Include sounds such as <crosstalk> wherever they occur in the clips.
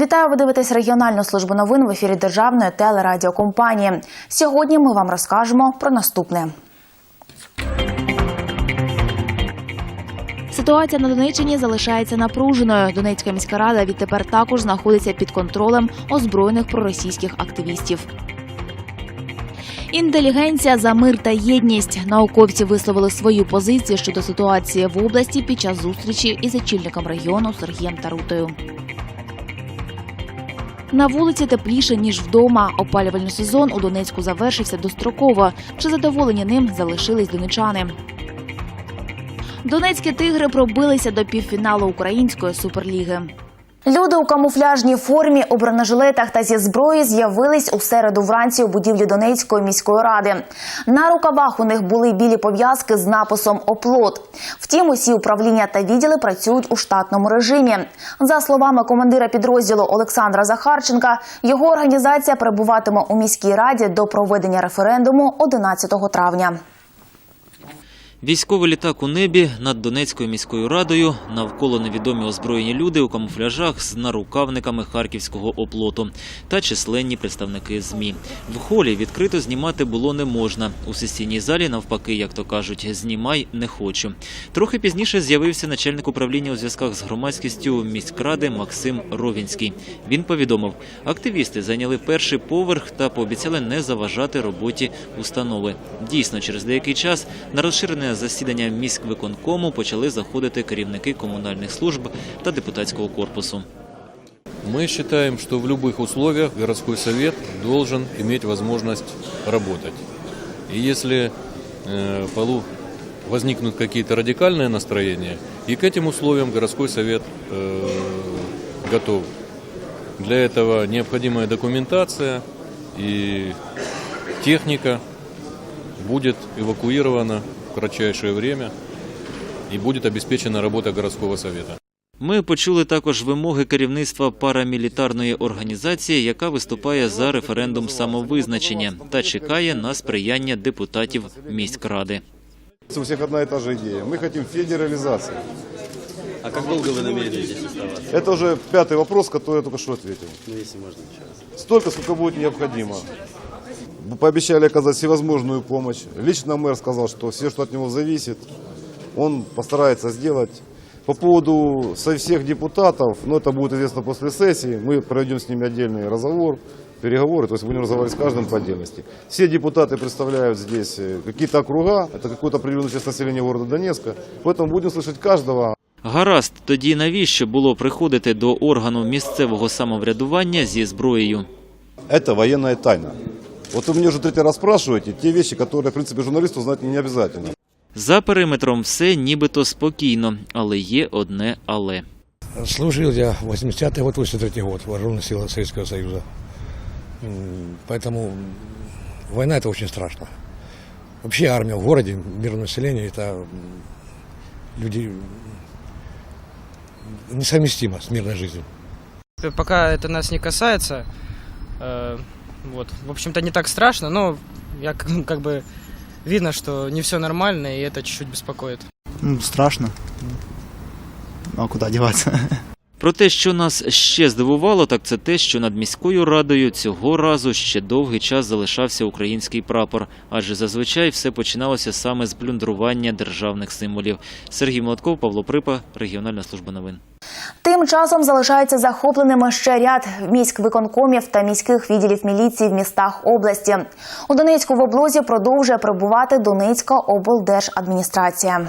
Вітаю, ви дивитесь регіональну службу новин в ефірі Державної телерадіокомпанії. Сьогодні ми вам розкажемо про наступне. Ситуація на Донеччині залишається напруженою. Донецька міська рада відтепер також знаходиться під контролем озброєних проросійських активістів. Інтелігенція за мир та єдність. Науковці висловили свою позицію щодо ситуації в області під час зустрічі із очільником регіону Сергієм Тарутою. На вулиці тепліше ніж вдома. Опалювальний сезон у Донецьку завершився достроково. Чи задоволені ним залишились донечани? Донецькі тигри пробилися до півфіналу української суперліги. Люди у камуфляжній формі, у бронежилетах та зі зброєю з'явились у середу вранці у будівлі Донецької міської ради. На рукавах у них були білі пов'язки з написом Оплот. Втім, усі управління та відділи працюють у штатному режимі. За словами командира підрозділу Олександра Захарченка, його організація перебуватиме у міській раді до проведення референдуму 11 травня. Військовий літак у небі над Донецькою міською радою навколо невідомі озброєні люди у камуфляжах з нарукавниками харківського оплоту та численні представники змі. В холі відкрито знімати було не можна. У сесійній залі, навпаки, як то кажуть, знімай не хочу. Трохи пізніше з'явився начальник управління у зв'язках з громадськістю міськради Максим Ровінський. Він повідомив, активісти зайняли перший поверх та пообіцяли не заважати роботі установи. Дійсно, через деякий час на розширене засідання міськвиконкому почали заходити керівники комунальних служб та депутатського корпусу. Мы считаем, что в любых условиях городской совет должен иметь возможность работать. И если э, полу- возникнут какие-то радикальные настроения, и к этим условиям городской совет э, готов. Для этого необходимая документация и техника будет эвакуирована в кратчайшее время и будет обеспечена работа городского совета. Ми почули також вимоги керівництва парамілітарної організації, яка виступає за референдум самовизначення та чекає на сприяння депутатів міськради. У всех одна и та же идея. Мы хотим федерализации. А как долго вы намерены здесь оставаться? Это уже пятый вопрос, который я только что ответил. Ну, если можно еще раз. Столько, сколько будет необходимо. Пообещали оказать всевозможную помощь. Лично мэр сказал, что все, что от него зависит, он постарается сделать. По поводу со всех депутатов, ну это будет известно после сессии, мы проведем с ними отдельный разговор, переговоры, то есть будем разговаривать с каждым по отдельности. Все депутаты представляют здесь э, какие-то округа, это какой-то определенный часть населения города Донецка, поэтому будем слышать каждого, Гаразд, тоді навіщо було приходити до органу місцевого самоврядування зі зброєю? Это военная тайна. Вот вы меня уже третий раз спрашиваете те вещи, которые, в принципе, журналисту знать не обязательно. За периметром все нібито спокійно, але є одне але. Служил я 80-й год, 83-й год, вооруженные силы Советского Союза. М, Поэтому война это очень страшно. Вообще армия в городе, мирное население, это м, люди м, несовместимо с мирной жизнью. Пока это нас не касается, э, вот, в общем-то, не так страшно, но я <laughs> как бы видно, что не все нормально, и это чуть-чуть беспокоит. Ну, страшно. Ну, а куда деваться? <laughs> Про те, що нас ще здивувало, так це те, що над міською радою цього разу ще довгий час залишався український прапор, адже зазвичай все починалося саме з плюндрування державних символів. Сергій Молотков, Павло Припа, регіональна служба новин. Тим часом залишаються захопленими ще ряд міськвиконкомів та міських відділів міліції в містах області. У Донецьку в облозі продовжує перебувати Донецька облдержадміністрація.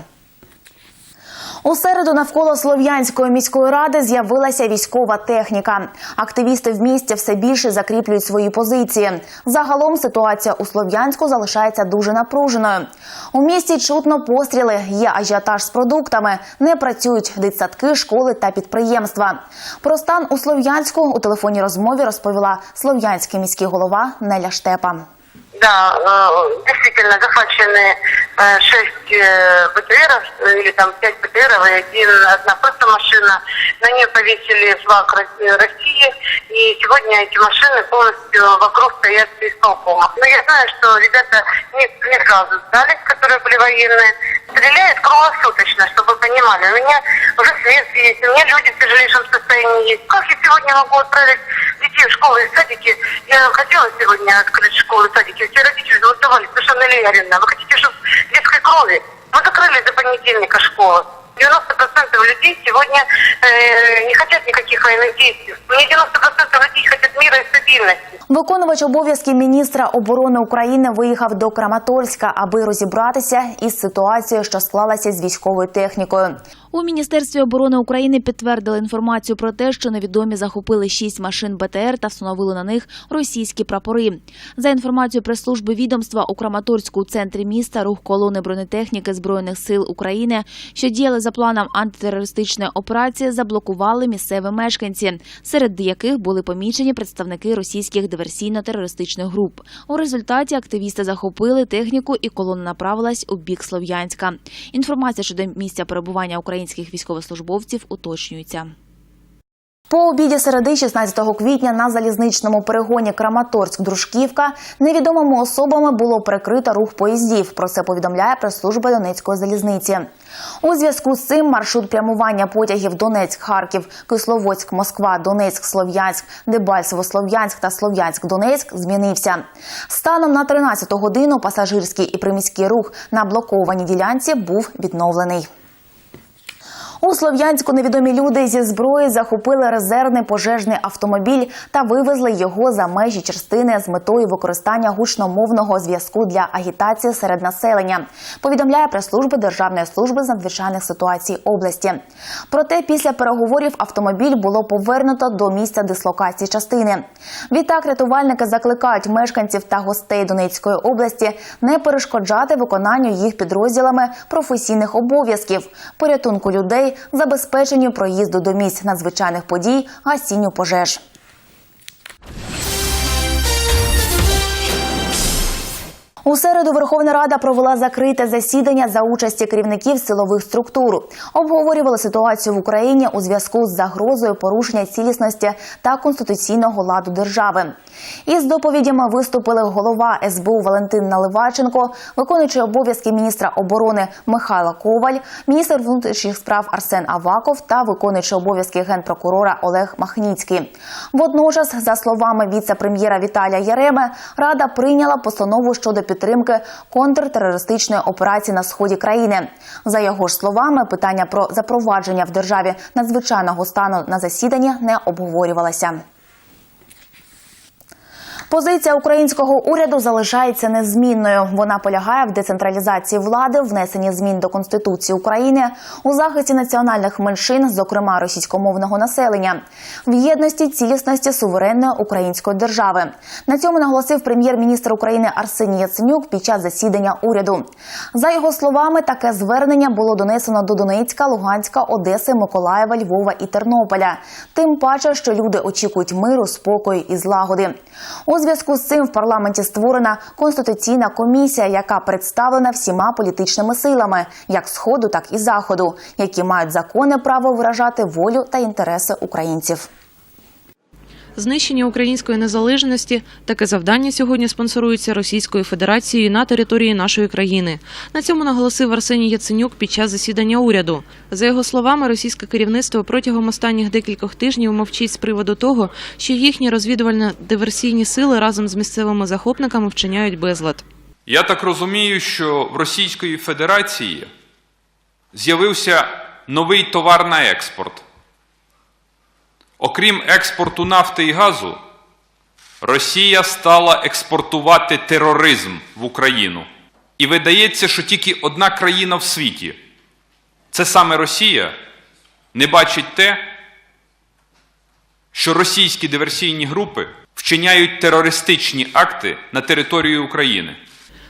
У середу навколо Слов'янської міської ради з'явилася військова техніка. Активісти в місті все більше закріплюють свої позиції. Загалом ситуація у Слов'янську залишається дуже напруженою. У місті чутно постріли, є ажіотаж з продуктами, не працюють дитсадки, школи та підприємства. Про стан у Слов'янську у телефонній розмові розповіла слов'янський міський голова Неля Штепа. Да, э, действительно захвачены э, шесть э, БТРов, или там пять БТРов и один, одна просто машина. На нее повесили флаг Ро- России, и сегодня эти машины полностью вокруг стоят исполкомов. Но я знаю, что ребята не, не сразу сдались, которые были военные. Стреляют круглосуточно, чтобы вы понимали. У меня уже свет есть, у меня люди в тяжелейшем состоянии есть. Как если сегодня могу отправить детей в школы и садики. Я хотела сегодня открыть школы и садики. Все родители голосовали, совершенно неверно. Вы хотите, чтобы детской крови? Мы закрыли до понедельника школу. 90% людей сегодня э, не хотят никаких военных действий. Мне 90% людей хотят мира и стабильности. Виконувач обов'язків міністра оборони України виїхав до Краматорська, аби розібратися із ситуацією, що склалася з військовою технікою. У міністерстві оборони України підтвердили інформацію про те, що невідомі захопили шість машин БТР та встановили на них російські прапори. За інформацією прес-служби відомства у Краматорську у центрі міста рух колони бронетехніки збройних сил України, що діяли за планом антитерористичної операції, заблокували місцеві мешканці, серед яких були помічені представники російських диверсійно-терористичних груп. У результаті активісти захопили техніку і колона направилась у бік Слов'янська. Інформація щодо місця перебування українських військовослужбовців уточнюється. По обіді середи 16 квітня на залізничному перегоні Краматорськ-Дружківка невідомими особами було прикрито рух поїздів. Про це повідомляє прес-служба Донецької залізниці. У зв'язку з цим маршрут прямування потягів Донецьк-Харків, Кисловодськ, Москва, Донецьк, Слов'янськ, Дебальцево-Слов'янськ та Слов'янськ-Донецьк змінився. Станом на 13 годину пасажирський і приміський рух на блокованій ділянці був відновлений. У Слов'янську невідомі люди зі зброї захопили резервний пожежний автомобіль та вивезли його за межі частини з метою використання гучномовного зв'язку для агітації серед населення. Повідомляє прес-служба Державної служби з надзвичайних ситуацій області. Проте після переговорів автомобіль було повернуто до місця дислокації частини. Відтак рятувальники закликають мешканців та гостей Донецької області не перешкоджати виконанню їх підрозділами професійних обов'язків, порятунку людей, забезпеченню проїзду до місць надзвичайних подій, гасінню пожеж. У середу Верховна Рада провела закрите засідання за участі керівників силових структур. Обговорювали ситуацію в Україні у зв'язку з загрозою порушення цілісності та конституційного ладу держави. Із доповідями виступили голова СБУ Валентин Наливаченко, виконуючий обов'язки міністра оборони Михайло Коваль, міністр внутрішніх справ Арсен Аваков та виконуючий обов'язки генпрокурора Олег Махніцький. Водночас, за словами віце-прем'єра Віталія Яреми, Рада прийняла постанову щодо підтримки контртерористичної операції на сході країни. За його ж словами, питання про запровадження в державі надзвичайного стану на засіданні не обговорювалося. Позиція українського уряду залишається незмінною. Вона полягає в децентралізації влади, внесенні змін до конституції України, у захисті національних меншин, зокрема російськомовного населення, в єдності цілісності суверенної української держави. На цьому наголосив прем'єр-міністр України Арсеній Яценюк під час засідання уряду. За його словами, таке звернення було донесено до Донецька, Луганська, Одеси, Миколаєва, Львова і Тернополя. Тим паче, що люди очікують миру, спокою і злагоди. У зв'язку з цим в парламенті створена конституційна комісія, яка представлена всіма політичними силами, як сходу, так і заходу, які мають законне право виражати волю та інтереси українців. Знищення української незалежності таке завдання сьогодні спонсорується Російською Федерацією на території нашої країни. На цьому наголосив Арсеній Яценюк під час засідання уряду. За його словами, російське керівництво протягом останніх декількох тижнів мовчить з приводу того, що їхні розвідувально-диверсійні сили разом з місцевими захопниками вчиняють безлад. Я так розумію, що в Російської Федерації з'явився новий товар на експорт. Окрім експорту нафти і газу, Росія стала експортувати тероризм в Україну. І видається, що тільки одна країна в світі, це саме Росія, не бачить те, що російські диверсійні групи вчиняють терористичні акти на території України.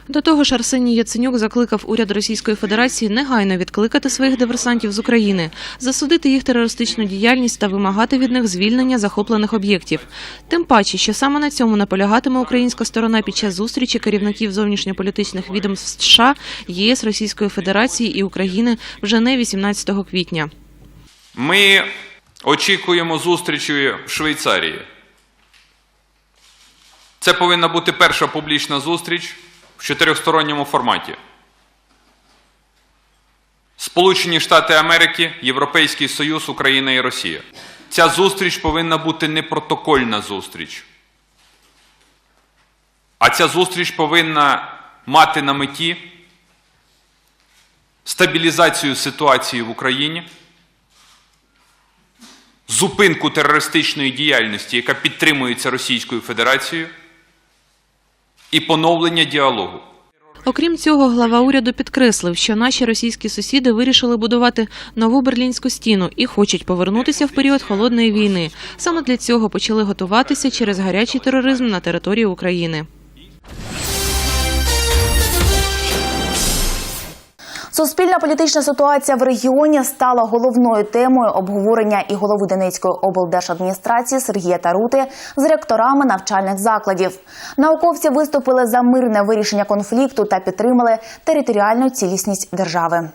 До того ж, Арсеній Яценюк закликав уряд Російської Федерації негайно відкликати своїх диверсантів з України, засудити їх терористичну діяльність та вимагати від них звільнення захоплених об'єктів. Тим паче, що саме на цьому наполягатиме українська сторона під час зустрічі керівників зовнішньополітичних відомств США, ЄС, Російської Федерації і України вже не 18 квітня. Ми очікуємо зустрічі в Швейцарії. Це повинна бути перша публічна зустріч в чотирьохсторонньому форматі. Сполучені Штати Америки, Європейський Союз, Україна і Росія. ця зустріч повинна бути не протокольна зустріч. А ця зустріч повинна мати на меті стабілізацію ситуації в Україні, зупинку терористичної діяльності, яка підтримується Російською Федерацією, і поновлення діалогу. Окрім цього, глава уряду підкреслив, що наші російські сусіди вирішили будувати нову берлінську стіну і хочуть повернутися в період холодної війни. Саме для цього почали готуватися через гарячий тероризм на території України. Суспільна політична ситуація в регіоні стала головною темою обговорення і голови Донецької облдержадміністрації Сергія Тарути з ректорами навчальних закладів. Науковці виступили за мирне вирішення конфлікту та підтримали територіальну цілісність держави.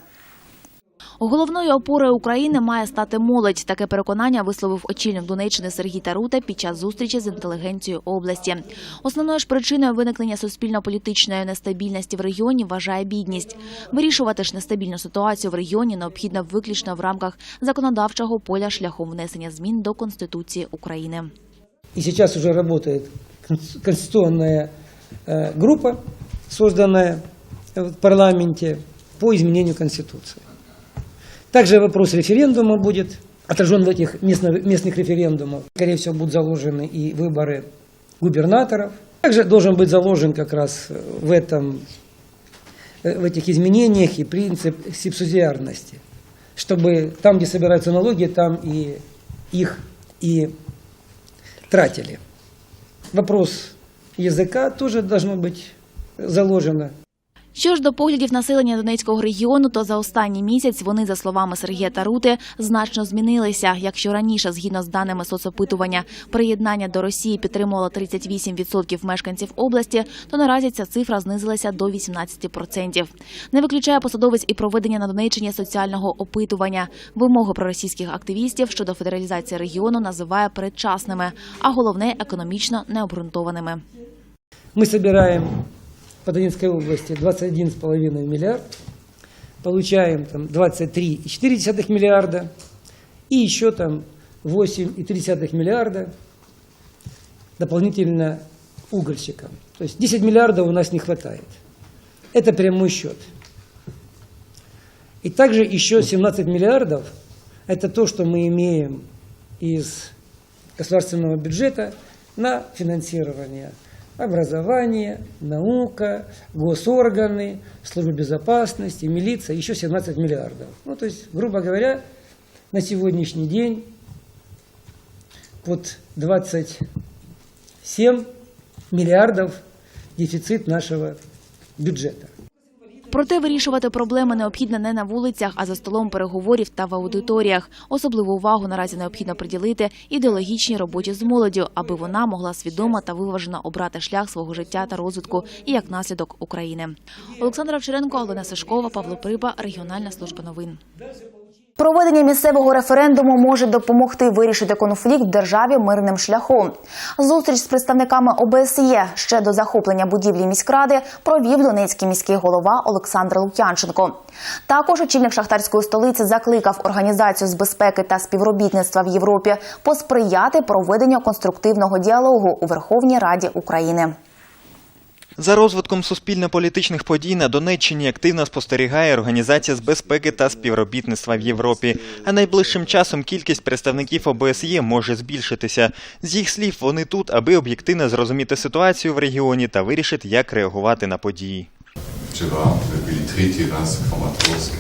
Головною опорою України має стати молодь. Таке переконання висловив очільник Донеччини Сергій Тарута під час зустрічі з інтелігенцією області. Основною ж причиною виникнення суспільно-політичної нестабільності в регіоні вважає бідність. Вирішувати ж нестабільну ситуацію в регіоні необхідно виключно в рамках законодавчого поля шляхом внесення змін до Конституції України. И сейчас уже работает кон- конституционная э, группа, созданная в парламенте по изменению Конституции. Также вопрос референдума будет отражен в этих местных референдумах. Скорее всего, будут заложены и выборы губернаторов. Также должен быть заложен как раз в, этом, э, в этих изменениях и принцип субсидиарности, чтобы там, где собираются налоги, там и их и тратили. Вопрос языка тоже должно быть заложено. Що ж до поглядів населення Донецького регіону, то за останній місяць вони, за словами Сергія Тарути, значно змінилися. Якщо раніше, згідно з даними соцопитування, приєднання до Росії підтримувало 38% мешканців області, то наразі ця цифра знизилася до 18%. Не виключає посадовець і проведення на Донеччині соціального опитування. Вимоги проросійських активістів щодо федералізації регіону називає передчасними, а головне економічно необґрунтованими. Мы собираем по Донецкой области 21,5 миллиард, получаем там 23,4 миллиарда и еще там 8,3 миллиарда дополнительно угольщикам. То есть 10 миллиардов у нас не хватает. Это прямой счет. И также еще 17 миллиардов – это то, что мы имеем из государственного бюджета на финансирование образования, наука, госорганы, служба безопасности, милиция, еще 17 миллиардов. Ну, то есть, грубо говоря, на сегодняшний день под 27 миллиардов дефицит нашего бюджета. Проте вирішувати проблеми необхідно не на вулицях, а за столом переговорів та в аудиторіях. Особливу увагу наразі необхідно приділити ідеологічній роботі з молоддю, аби вона могла свідомо та виважено обрати шлях свого життя та розвитку і як наслідок України. Олександра Овчаренко, Олена Сашкова, Павло Приба, Регіональна служба новин. Проведення місцевого референдуму може допомогти вирішити конфлікт в державі мирним шляхом. Зустріч з представниками ОБСЄ ще до захоплення будівлі міськради провів донецький міський голова Олександр Лук'янченко. Також очільник шахтарської столиці закликав організацію з безпеки та співробітництва в Європі посприяти проведенню конструктивного діалогу у Верховній Раді України. За розвитком суспільно-політичних подій на Донеччині активно спостерігає Організація з безпеки та співробітництва в Європі. А найближчим часом кількість представників ОБСЄ може збільшитися. З їх слів, вони тут, аби об'єктивно зрозуміти ситуацію в регіоні та вирішити, як реагувати на події. Вчера мы были третий раз в Краматорске.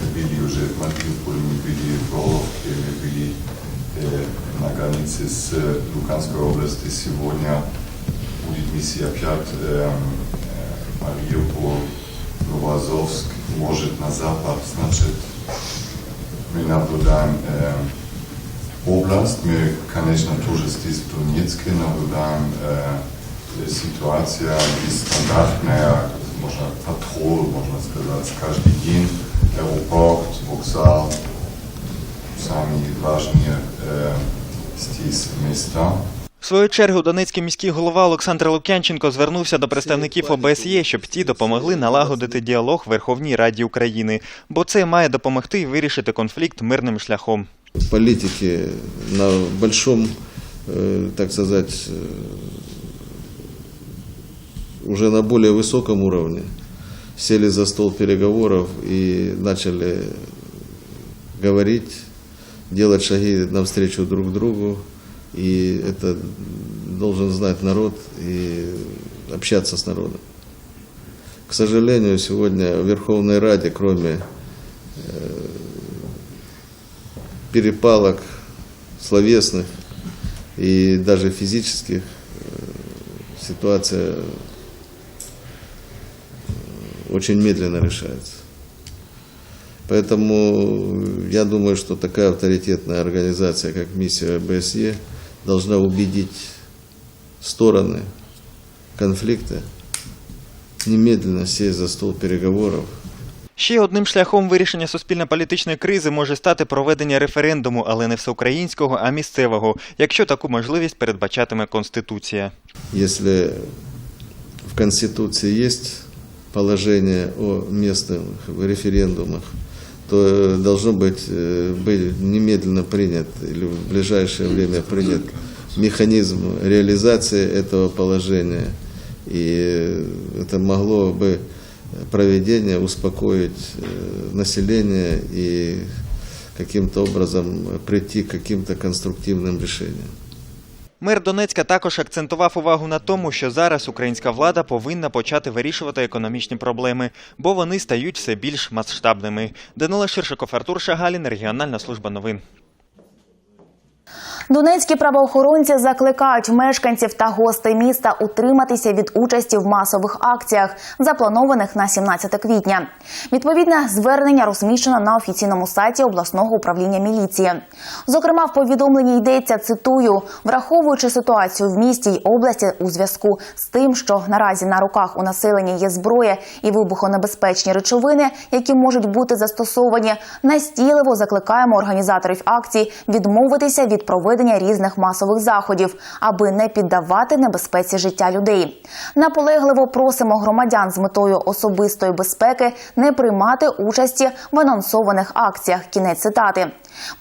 Мы были уже в Мариуполе, мы были в Головке, мы были э, на границе с Луганской областью. Сегодня будет миссия опять э, э, Мариуполь, Новоазовск, может на запад, значит мы наблюдаем э, область, мы, конечно, тоже здесь в Донецке наблюдаем э, ситуация нестандартная, можно патруль, можно сказать, каждый день, аэропорт, вокзал, самые важные э, здесь места. В свою чергу Донецький міський голова Олександр Лук'янченко звернувся до представників ОБСЄ, щоб ті допомогли налагодити діалог в Верховній Раді України, бо це має допомогти вирішити конфлікт мирним шляхом. Политики на большом, э, так сказать, э, уже на более высоком уровне сели за стол переговоров и начали говорить, делать шаги навстречу друг другу. И это должен знать народ и общаться с народом. К сожалению, сегодня в Верховной Раде, кроме э, перепалок словесных и даже физических, э, ситуация э, очень медленно решается. Поэтому я думаю, что такая авторитетная организация, как миссия ОБСЕ, должна убедить стороны конфликта немедленно сесть за стол переговоров Ще одним шляхом вирішення суспільно-політичної кризи може стати проведення референдуму, але не всеукраїнського, а місцевого, якщо таку можливість передбачатиме Конституція. Если в Конституции есть положение о местных референдумах, то э, должно быть, э, быть немедленно принят или в ближайшее время принят механизм реализации этого положения. И э, это могло бы проведение успокоить население и каким-то образом прийти к каким-то конструктивным решениям. Мер Донецька також акцентував увагу на тому, що зараз українська влада повинна почати вирішувати економічні проблеми, бо вони стають все більш масштабними. Данила Ширшиков, Артур Шагалін, Регіональна служба новин. Донецькі правоохоронці закликають мешканців та гостей міста утриматися від участі в масових акціях, запланованих на 17 квітня. Відповідне звернення розміщено на офіційному сайті обласного управління міліції. Зокрема, в повідомленні йдеться цитую, враховуючи ситуацію в місті й області у зв'язку з тим, що наразі на руках у населення є зброя і вибухонебезпечні речовини, які можуть бути застосовані, настійливо закликаємо організаторів акцій відмовитися від проведення різних масових заходів, аби не піддавати небезпеці життя людей. Наполегливо просимо громадян з метою особистої безпеки не приймати участі в анонсованих акціях. Кінець цитати.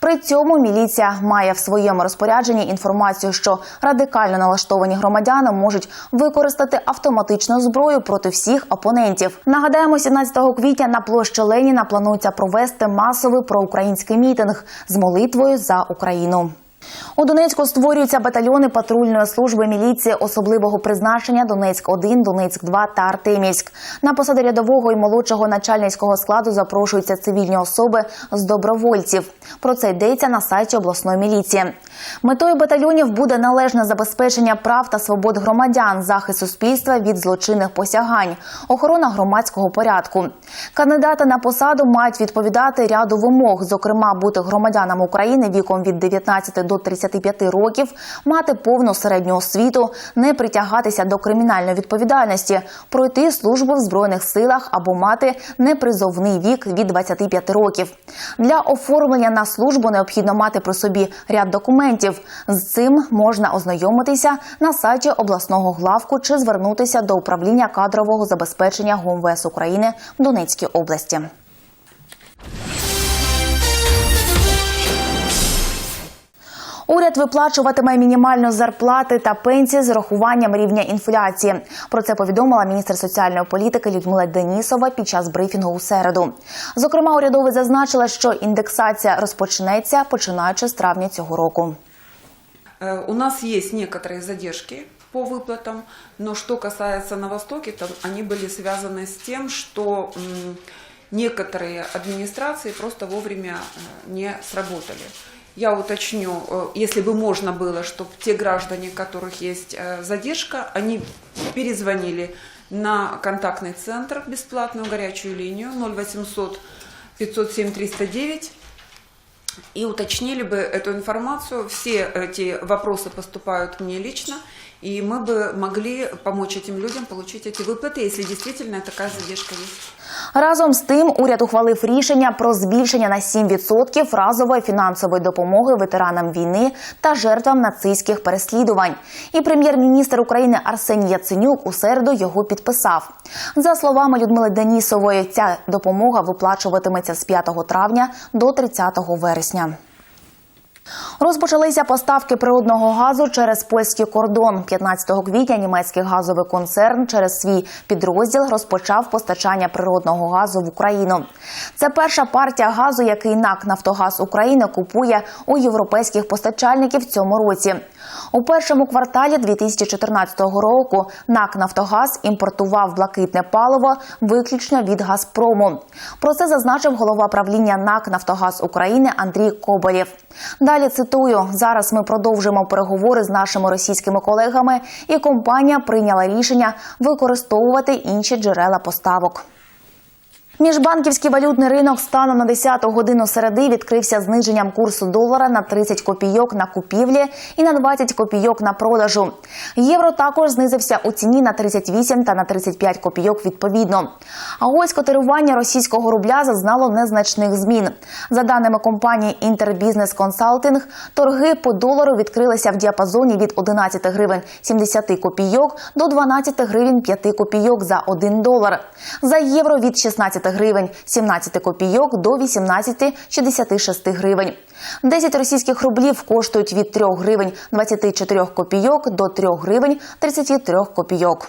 При цьому міліція має в своєму розпорядженні інформацію, що радикально налаштовані громадяни можуть використати автоматичну зброю проти всіх опонентів. Нагадаємо, 17 квітня на площі Леніна планується провести масовий проукраїнський мітинг з молитвою за Україну. У Донецьку створюються батальйони патрульної служби міліції особливого призначення Донецьк 1 Донецьк 2 та Артемівськ. На посади рядового і молодшого начальницького складу запрошуються цивільні особи з добровольців. Про це йдеться на сайті обласної міліції. Метою батальйонів буде належне забезпечення прав та свобод громадян, захист суспільства від злочинних посягань, охорона громадського порядку. Кандидати на посаду мають відповідати ряду вимог, зокрема бути громадянами України віком від 19 до 35 років, мати повну середню освіту, не притягатися до кримінальної відповідальності, пройти службу в збройних силах або мати непризовний вік від 25 років. Для оформлення на службу необхідно мати при собі ряд документів. З цим можна ознайомитися на сайті обласного главку чи звернутися до управління кадрового забезпечення ГУМВС України в Донецькій області. Уряд виплачуватиме мінімальну зарплати та пенсії з урахуванням рівня інфляції. Про це повідомила міністр соціальної політики Людмила Денісова під час брифінгу у середу. Зокрема, урядовець зазначила, що індексація розпочнеться починаючи з травня цього року. Э, У нас есть некоторые задержки по выплатам, но что касается на Востоке, то они были связаны с тем, что м, некоторые администрации просто вовремя э, не сработали. Я уточню, э, если бы можно было, чтобы те граждане, у которых есть э, задержка, они перезвонили на контактный центр, бесплатную горячую линию 0800 507 309 и уточнили бы эту информацию. Все эти вопросы поступают мне лично, и мы бы могли помочь этим людям получить эти выплаты, если действительно такая задержка есть. Разом з тим, уряд ухвалив рішення про збільшення на 7% разової фінансової допомоги ветеранам війни та жертвам нацистських переслідувань. І прем'єр-міністр України Арсеній Яценюк у середу його підписав. За словами Людмили Денісової, ця допомога виплачуватиметься з 5 травня до 30 вересня. Розпочалися поставки природного газу через польський кордон. 15 квітня німецький газовий концерн через свій підрозділ розпочав постачання природного газу в Україну. Це перша партія газу, який НАК Нафтогаз України купує у європейських постачальників цьому році. У першому кварталі 2014 року НАК Нафтогаз імпортував блакитне паливо виключно від Газпрому. Про це зазначив голова правління НАК Нафтогаз України Андрій Коболєв. Далі цитую: зараз ми продовжуємо переговори з нашими російськими колегами, і компанія прийняла рішення використовувати інші джерела поставок. Міжбанківський валютний ринок станом на 10 годину середи відкрився зниженням курсу долара на 30 копійок на купівлі і на 20 копійок на продажу. Євро також знизився у ціні на 38 та на 35 копійок відповідно. А ось котирування російського рубля зазнало незначних змін. За даними компанії Інтербізнес Консалтинг, торги по долару відкрилися в діапазоні від 11 гривень 70 копійок до 12 гривень 5 копійок за 1 долар. За євро від 16 гривень 17 копійок до 18,66 гривень. 10 російських рублів коштують від 3 гривень 24 копійок до 3 гривень 33 копійок.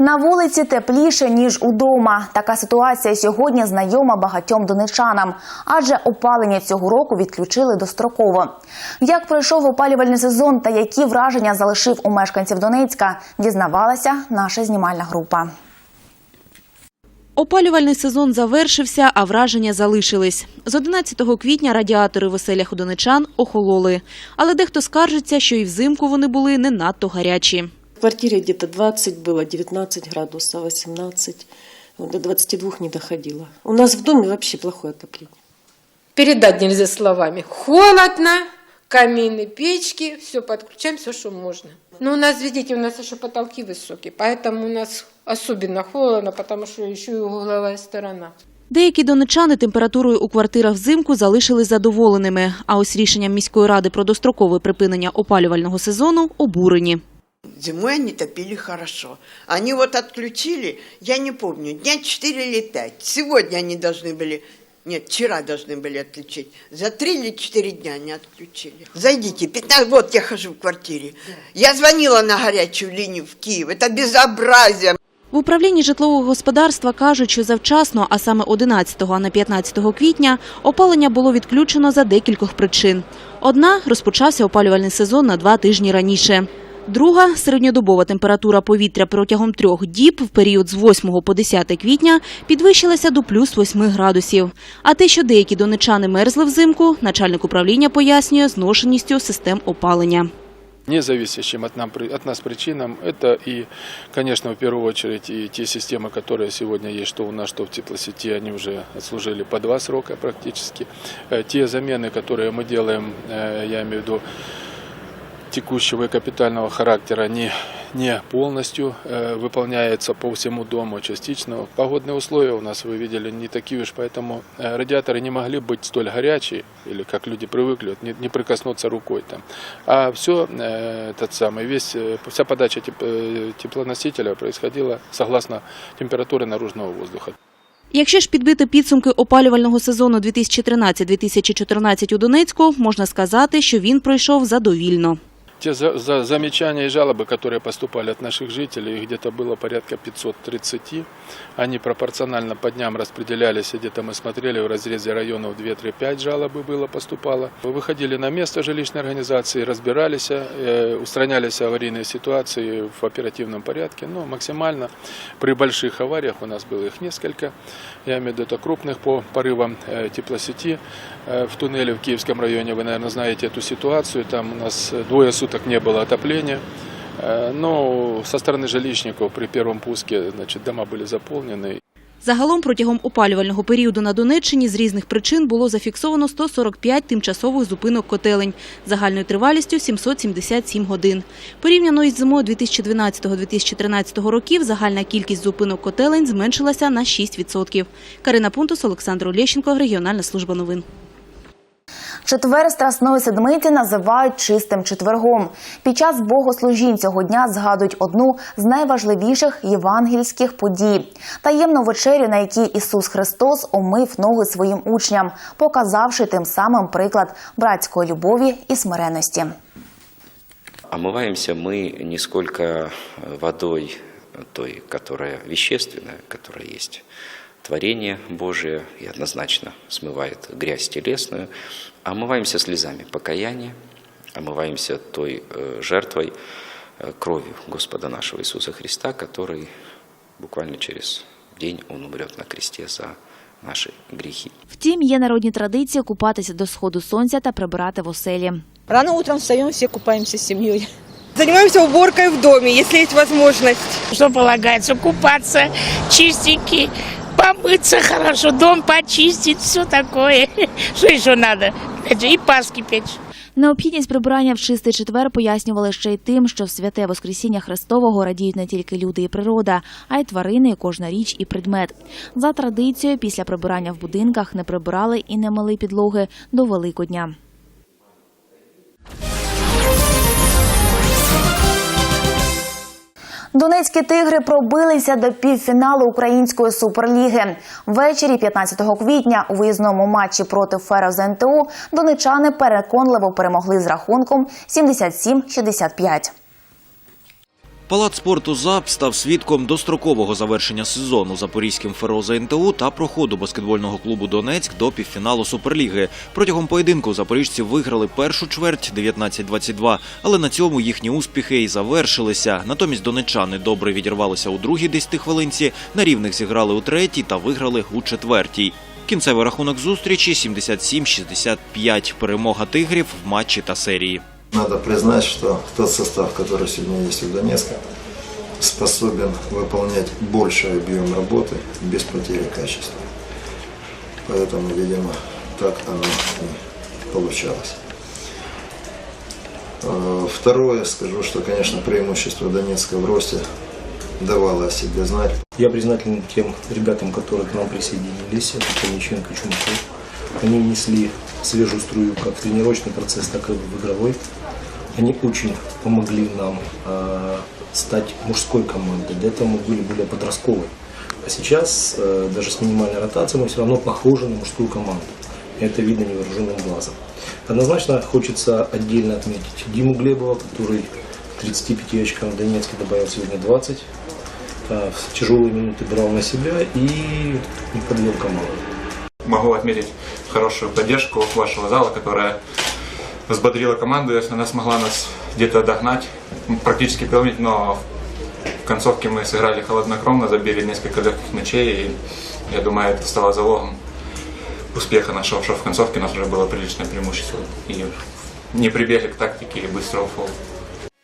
На вулиці тепліше ніж удома. Така ситуація сьогодні знайома багатьом донечанам, адже опалення цього року відключили достроково. Як пройшов опалювальний сезон та які враження залишив у мешканців Донецька, дізнавалася наша знімальна група. Опалювальний сезон завершився, а враження залишились. З 11 квітня радіатори в оселях у донечан охололи. Але дехто скаржиться, що і взимку вони були не надто гарячі. В квартире где-то 20 было, 19 градусов, 18. Вот До 22 не доходило. У нас в доме вообще плохое отопление. Передать нельзя словами. Холодно, камины, печки, все подключаем, все, что можно. Но у нас, видите, у нас еще потолки высокие, поэтому у нас особенно холодно, потому что еще и угловая сторона. Деякі донечани температурою у квартирах взимку залишились задоволеними. А ось рішенням міської ради про дострокове припинення опалювального сезону обурені. Зимой они топили хорошо. Они вот отключили, я не помню, дня 4 или 5. Сегодня они должны были, нет, вчера должны были отключить. За 3 или 4 дня они отключили. Зайдите, 15, вот я хожу в квартире. Я звонила на горячую линию в Киев. Это безобразие. В управлінні житлового господарства кажуть, що завчасно, а саме 11 а не 15 квітня, опалення було відключено за декількох причин. Одна – розпочався опалювальний сезон на два тижні раніше. Друга – середньодобова температура повітря протягом трьох діб в період з 8 по 10 квітня підвищилася до плюс 8 градусів. А те, що деякі донечани мерзли взимку, начальник управління пояснює зношеністю систем опалення. независящим от, нам, от нас причинам. Это и, конечно, в первую очередь и те системы, которые сегодня есть, что у нас, что в теплосети, они уже отслужили по два срока практически. Э, Те замены, которые мы делаем, э, я имею в виду текущего и капитального характера, они не полностью э, выполняются по всему дому частично. Погодные условия у нас, вы видели, не такие уж, поэтому э, радиаторы не могли быть столь горячие, или как люди привыкли, вот, не, не прикоснуться рукой там. А все, э, этот самый, весь, э, вся подача теп- э, теплоносителя происходила согласно температуре наружного воздуха. Якщо ж підбити підсумки опалювального сезону 2013-2014 у Донецьку, можна сказати, що він пройшов задовільно. Те за, за- замечания и жалобы, которые поступали от наших жителей, их где-то было порядка 530. Они пропорционально по дням распределялись, и где-то мы смотрели в разрезе районов 2-3-5 жалобы было, поступало. Выходили на место жилищной организации, разбирались, э, устранялись аварийные ситуации в оперативном порядке, но максимально при больших авариях, у нас было их несколько, я имею в виду это крупных по порывам э, теплосети э, в туннеле в Киевском районе, вы, наверное, знаете эту ситуацию, там у нас двое суток не было отопления, Э, но со стороны жилищников при первом пуске значит, дома были заполнены. Загалом протягом опалювального періоду на Донеччині з різних причин було зафіксовано 145 тимчасових зупинок котелень загальною тривалістю 777 годин. Порівняно із зимою 2012-2013 років загальна кількість зупинок котелень зменшилася на 6%. Карина Пунтус, Олександр Олещенко, Регіональна служба новин. Четвер Страсної Седмиці називають чистим четвергом. Під час богослужінь цього дня згадують одну з найважливіших євангельських подій таємну вечерю, на якій Ісус Христос омив ноги своїм учням, показавши тим самим приклад братської любові і смиренності. Омываемся мы не сколько э, водой той, которая вещественная, которая есть творение Божие и однозначно смывает грязь телесную, а омываемся слезами покаяния, омываемся той э, жертвой, э, кровью Господа нашего Иисуса Христа, который буквально через день Он умрет на кресте за наши грехи. Втім, є народні традиції купатися до сходу сонця та прибирати в оселі. Рано утром встаем, все купаемся с семьей. Занимаемся уборкой в доме, если есть возможность. Что полагается? Купаться, чистенький, помыться хорошо, дом почистить, все такое. <laughs> Что еще надо? И паски печь. Необхідність прибирання в чистий четвер пояснювали ще й тим, що в святе Воскресіння Христового радіють не тільки люди і природа, а й тварини, і кожна річ і предмет. За традицією, після прибирання в будинках не прибирали і не мили підлоги до Великодня. Донецькі тигри пробилися до півфіналу української суперліги. Ввечері 15 квітня у виїзному матчі проти Феро ЗНТУ донечани переконливо перемогли з рахунком 77-65. Палац спорту ЗАП став свідком дострокового завершення сезону запорізьким Фероза НТУ та проходу баскетбольного клубу Донецьк до півфіналу Суперліги. Протягом поєдинку запоріжці виграли першу чверть 19-22, але на цьому їхні успіхи і завершилися. Натомість донечани добре відірвалися у другій 10 хвилинці, на рівних зіграли у третій та виграли у четвертій. Кінцевий рахунок зустрічі 77-65. Перемога тигрів в матчі та серії. Надо признать, что тот состав, который сегодня есть у Донецка, способен выполнять больший объем работы без потери качества. Поэтому, видимо, так оно и получалось. Э, Второе, скажу, что, конечно, преимущество Донецка в росте давало о себе знать. Я признателен тем ребятам, которые к нам присоединились, это Кониченко, Чумаков. Они внесли свежую струю как в тренировочный процесс, так и в игровой. Они очень помогли нам э, стать мужской командой. До этого мы были более подростковой. А сейчас, э, даже с минимальной ротацией, мы все равно похожи на мужскую команду. Это видно невооруженным глазом. Однозначно хочется отдельно отметить Диму Глебова, который 35 очкам в Донецке добавил сегодня 20. Э, В тяжелые минуты брал на себя и не подвел команду. Могу отметить хорошую поддержку вашего зала, которая взбодрила команду, если она смогла нас где-то догнать, практически переломить, но в концовке мы сыграли холоднокровно, забили несколько легких мячей, и я думаю, это стало залогом успеха нашего, что в концовке у нас уже было приличное преимущество, и не прибегли к тактике и быстрого фола.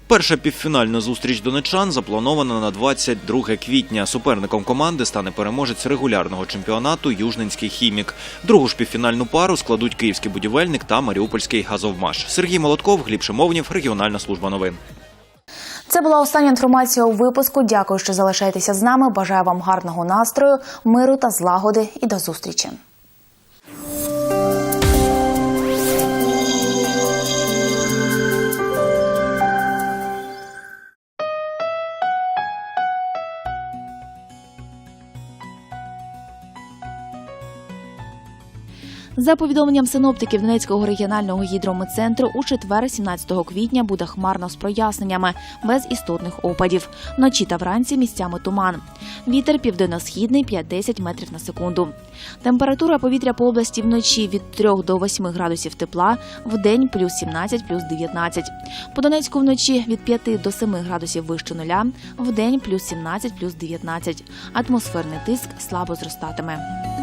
Перша півфінальна зустріч донечан запланована на 22 квітня. Суперником команди стане переможець регулярного чемпіонату Южненський хімік. Другу ж півфінальну пару складуть київський будівельник та маріупольський газовмаш. Сергій Молотков, Гліб Шимовнів, регіональна служба новин. Це була остання інформація у випуску. Дякую, що залишаєтеся з нами. Бажаю вам гарного настрою, миру та злагоди. І до зустрічі. За повідомленням синоптиків Донецького регіонального гідрометцентру, у четвер, 17 квітня, буде хмарно з проясненнями, без істотних опадів. Вночі та вранці місцями туман. Вітер південно-східний 5-10 метрів на секунду. Температура повітря по області вночі від 3 до 8 градусів тепла, в день плюс 17, плюс 19. По Донецьку вночі від 5 до 7 градусів вище нуля, в день плюс 17, плюс 19. Атмосферний тиск слабо зростатиме.